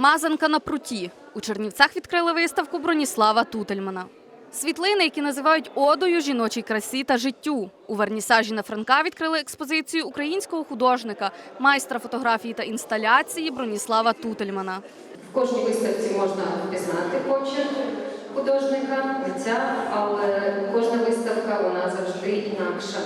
Мазанка на пруті. У Чернівцях відкрили виставку Броніслава Тутельмана. Світлини, які називають одою жіночій красі та життю. У вернісажі на Франка відкрили експозицію українського художника, майстра фотографії та інсталяції Броніслава Тутельмана. В кожній виставці можна впізнати почерк художника, митця, але кожна виставка вона завжди інакша.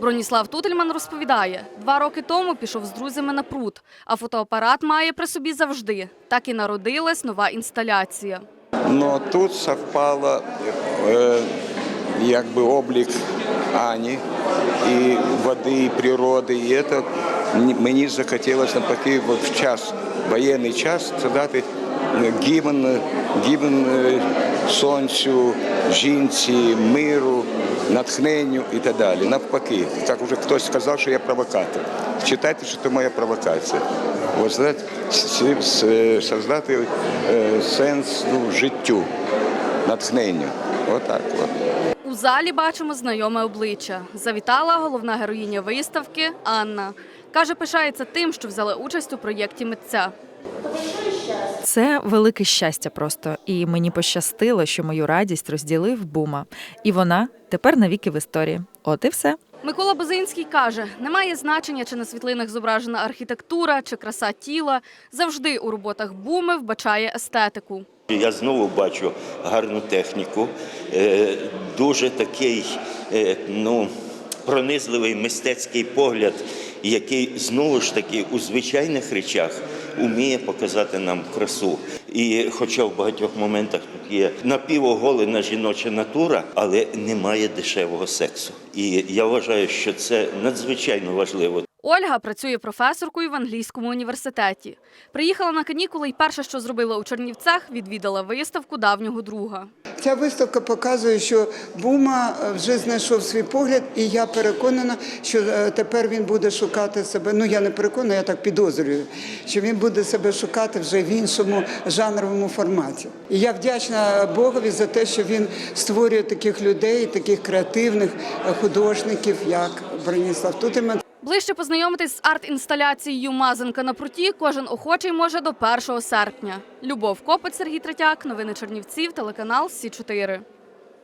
Броніслав Тутельман розповідає, два роки тому пішов з друзями на пруд, а фотоапарат має при собі завжди. Так і народилась нова інсталяція. Но тут совпало е, якби облік Ані і води, і природи. І це мені захотілося навпаки в час, воєнний час, це дати гімн, гімн е, сонцю, жінці, миру, натхненню і так далі. Навпаки, так уже хтось сказав, що я провокатор. Читайте, що це моя провокація. Ось создати е, сенс ну, життю, натхненню. Отак от. У залі бачимо знайоме обличчя. Завітала головна героїня виставки Анна. Каже, пишається тим, що взяла участь у проєкті митця. Це велике щастя просто. І мені пощастило, що мою радість розділив бума. І вона тепер навіки в історії. От і все. Микола Бозинський каже, немає значення, чи на світлинах зображена архітектура, чи краса тіла. Завжди у роботах буми вбачає естетику. Я знову бачу гарну техніку, е, дуже такий е, ну, пронизливий мистецький погляд, який знову ж таки у звичайних речах уміє показати нам красу. І хоча в багатьох моментах тут є напівоголена жіноча натура, але немає дешевого сексу. І я вважаю, що це надзвичайно важливо. Ольга працює професоркою в англійському університеті. Приїхала на канікули і перше, що зробила у Чернівцях, відвідала виставку давнього друга. Ця виставка показує, що Бума е, вже знайшов свій погляд, і я переконана, що е, тепер він буде шукати себе. Ну я не переконана, я так підозрюю, що він буде себе шукати вже в іншому жанровому форматі. І я вдячна Богові за те, що він створює таких людей, таких креативних е, художників, як Броніслав Тутимен. Ближче познайомитись з арт-інсталяцією Мазанка на пруті кожен охочий може до 1 серпня. Любов Копець, Сергій Третяк, новини Чернівців, телеканал Сі 4